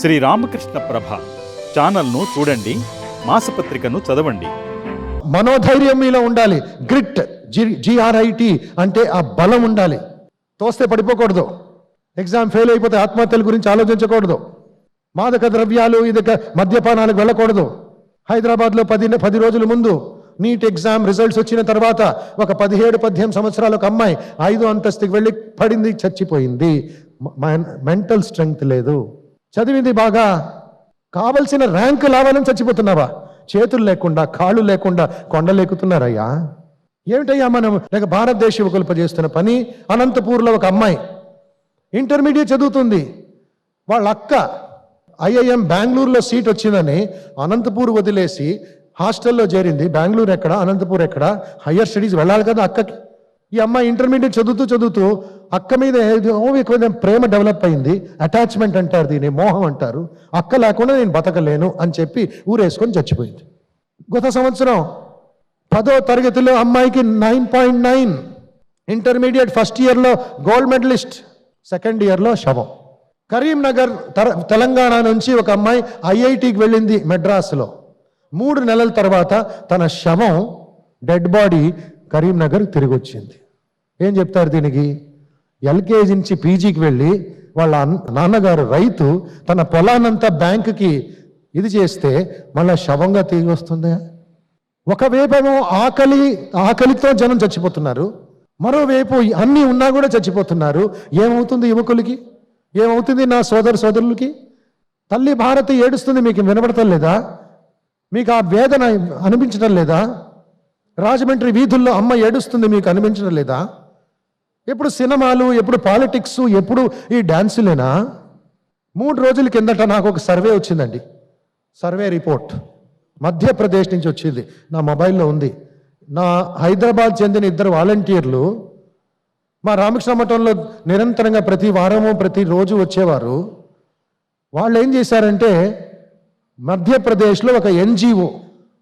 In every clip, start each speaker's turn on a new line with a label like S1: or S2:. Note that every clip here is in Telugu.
S1: శ్రీ రామకృష్ణ ప్రభ ఛానల్ను చూడండి మాసపత్రికను చదవండి.
S2: మనోధైర్యం మీలో ఉండాలి. గ్రిట్ జి జిఆర్ఐటి అంటే ఆ బలం ఉండాలి. తోస్తే పడిపోకూడదు. ఎగ్జామ్ ఫెయిల్ అయిపోతే ఆత్మహత్యల గురించి ఆలోచించకూడదు. మాదక ద్రవ్యాలు ఇది మద్యపానాలకు వెళ్ళకూడదు. హైదరాబాద్లో పది పది రోజుల ముందు నీట్ ఎగ్జామ్ రిజల్ట్స్ వచ్చిన తర్వాత ఒక పదిహేడు పద్దెనిమిది సంవత్సరాల ఒక అమ్మాయి ఐదో అంతస్తుకి వెళ్ళి పడింది చచ్చిపోయింది. మెంటల్ స్ట్రెంగ్త్ లేదు. చదివింది బాగా. కావలసిన ర్యాంకు లావాలని చచ్చిపోతున్నావా? చేతులు లేకుండా కాళ్ళు లేకుండా కొండలేకుతున్నారయ్యా ఏమిటయ్యా మనం లేక భారతదేశ యువకులు చేస్తున్న పని? అనంతపూర్లో ఒక అమ్మాయి. ఇంటర్మీడియట్ చదువుతుంది. వాళ్ళ అక్క ఐఐఎం బెంగళూరులో సీట్ వచ్చిందని అనంతపూర్ వదిలేసి హాస్టల్లో చేరింది. బెంగళూరు ఎక్కడ? అనంతపూర్ ఎక్కడ? హయ్యర్ స్టడీస్ వెళ్ళాలి కదా అక్కకి. ఈ అమ్మాయి ఇంటర్మీడియట్ చదువుతూ చదువుతూ అక్క మీద ఏదో ఎక్కువ ప్రేమ డెవలప్ అయింది అటాచ్మెంట్ అంటారు దీన్ని మోహం అంటారు. అక్క లేకుండా నేను బతకలేను అని చెప్పి ఊరేసుకొని చచ్చిపోయింది. గత సంవత్సరం పదో తరగతిలో అమ్మాయికి nine point nine intermediate first ఇయర్లో గోల్డ్ మెడలిస్ట్ సెకండ్ ఇయర్లో శవం. కరీంనగర్ తర తెలంగాణ నుంచి ఒక అమ్మాయి ఐఐటికి వెళ్ళింది మెడ్రాస్లో. మూడు నెలల తర్వాత తన శవం డెడ్ బాడీ కరీంనగర్ తిరిగి వచ్చింది ఏం చెప్తారు దీనికి? ఎల్కేజీ నుంచి పీజీకి వెళ్ళి వాళ్ళ నాన్నగారు రైతు తన పొలానంతా బ్యాంకుకి ఇది చేస్తే మళ్ళీ శవంగా తిరిగి వస్తుందా? ఒకవైపేమో ఆకలి ఆకలితో జనం చచ్చిపోతున్నారు. మరోవైపు అన్నీ ఉన్నా కూడా చచ్చిపోతున్నారు. ఏమవుతుంది యువకులకి? ఏమవుతుంది నా సోదర సోదరులకి? తల్లి భారతి ఏడుస్తుంది మీకు వినపడటం లేదా? మీకు ఆ వేదన అనిపించడం లేదా? రాజమండ్రి వీధుల్లో అమ్మ ఏడుస్తుంది మీకు అనిపించడం లేదా? ఎప్పుడు సినిమాలు ఎప్పుడు పాలిటిక్స్ ఎప్పుడు ఈ డ్యాన్సులేనా మూడు రోజుల కిందట నాకు ఒక సర్వే వచ్చిందండి. Survey report. మధ్యప్రదేశ్ నుంచి వచ్చింది. నా మొబైల్లో ఉంది. నా హైదరాబాద్ చెందిన ఇద్దరు వాలంటీర్లు మా రామకృష్ణ మఠంలో నిరంతరంగా ప్రతి వారము ప్రతి రోజు వచ్చేవారు. వాళ్ళు ఏం చేశారంటే మధ్యప్రదేశ్లో ఒక ఎన్జిఓ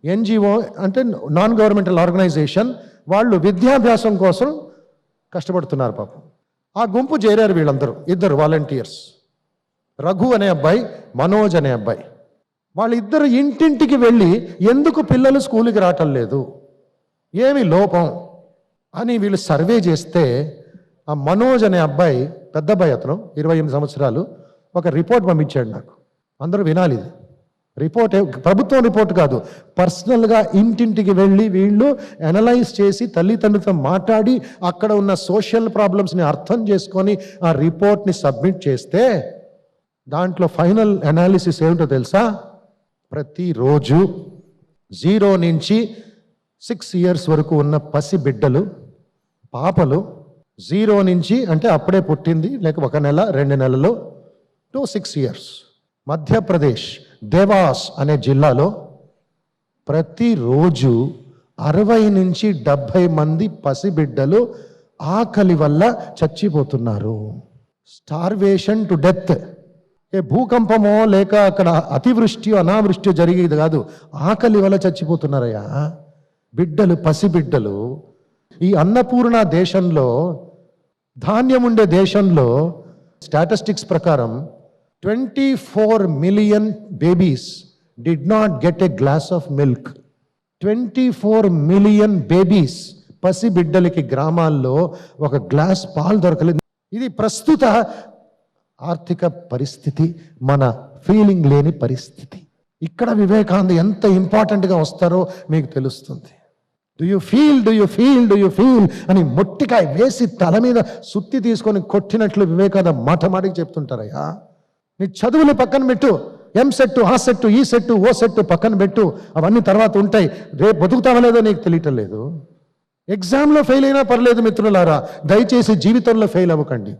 S2: ఎన్జిఓ అంటే నాన్ గవర్నమెంటల్ ఆర్గనైజేషన్ వాళ్ళు విద్యాభ్యాసం కోసం కష్టపడుతున్నారు పాపం. ఆ గుంపు చేరారు వీళ్ళందరూ ఇద్దరు వాలంటీర్స్ రఘు అనే అబ్బాయి మనోజ్ అనే అబ్బాయి. వాళ్ళిద్దరు ఇంటింటికి వెళ్ళి ఎందుకు పిల్లలు స్కూల్కి రావటం లేదు? ఏమి లోపం? అని వీళ్ళు సర్వే చేస్తే ఆ మనోజ్ అనే అబ్బాయి పెద్ద అబ్బాయి అతను ఇరవై ఎనిమిది సంవత్సరాలు ఒక రిపోర్ట్ పంపించాడు నాకు. అందరూ వినాలి ఇది. రిపోర్ట్ ప్రభుత్వం రిపోర్ట్ కాదు. పర్సనల్గా ఇంటింటికి వెళ్ళి వీళ్ళు అనలైజ్ చేసి తల్లిదండ్రులతో మాట్లాడి అక్కడ ఉన్న సోషల్ ప్రాబ్లమ్స్ని అర్థం చేసుకొని ఆ రిపోర్ట్ని సబ్మిట్ చేస్తే దాంట్లో ఫైనల్ అనాలిసిస్ ఏమిటో తెలుసా? ప్రతిరోజు జీరో నుంచి సిక్స్ ఇయర్స్ వరకు ఉన్న పసి బిడ్డలు పాపలు జీరో నుంచి అంటే అప్పుడే పుట్టింది లేక ఒక నెల రెండు నెలలు to six years. Madhya Pradesh Dewas అనే జిల్లాలో ప్రతిరోజు అరవై నుంచి డెబ్భై మంది పసిబిడ్డలు ఆకలి వల్ల చచ్చిపోతున్నారు. స్టార్వేషన్ టు డెత్ ఏ భూకంపమో లేక అక్కడ అతివృష్టి అనావృష్టి జరిగేది కాదు. ఆకలి వల్ల చచ్చిపోతున్నారయ్యా. బిడ్డలు పసిబిడ్డలు. ఈ అన్నపూర్ణ దేశంలో ధాన్యం ఉండే దేశంలో స్టాటిస్టిక్స్ ప్రకారం twenty four million babies did not get a glass of milk twenty four million babies పసి బిడ్డలకి గ్రామాల్లో ఒక గ్లాస్ పాలు దొరకలేదు. ఇది ప్రస్తుత ఆర్థిక పరిస్థితి మన ఫీలింగ్ లేని పరిస్థితి. ఇక్కడ వివేకానంద ఎంత ఇంపార్టెంట్గా వస్తారో మీకు తెలుస్తుంది. Do you feel do you feel do you feel అని మొట్టికాయ వేసి తల మీద సుత్తి తీసుకొని కొట్టినట్లు వివేకానంద మాట మాటికి చెప్తుంటారయ్యా. నీ చదువులు పక్కన పెట్టు. ఎం సెట్టు ఆ సెట్టు ఈ సెట్టు ఓ సెట్టు పక్కన పెట్టు. అవన్నీ తర్వాత ఉంటాయి. రేపు బతుకుతావా లేదో నీకు తెలియటం లేదు. ఎగ్జామ్లో ఫెయిల్ అయినా పర్లేదు మిత్రులారా. దయచేసి జీవితంలో ఫెయిల్ అవ్వకండి.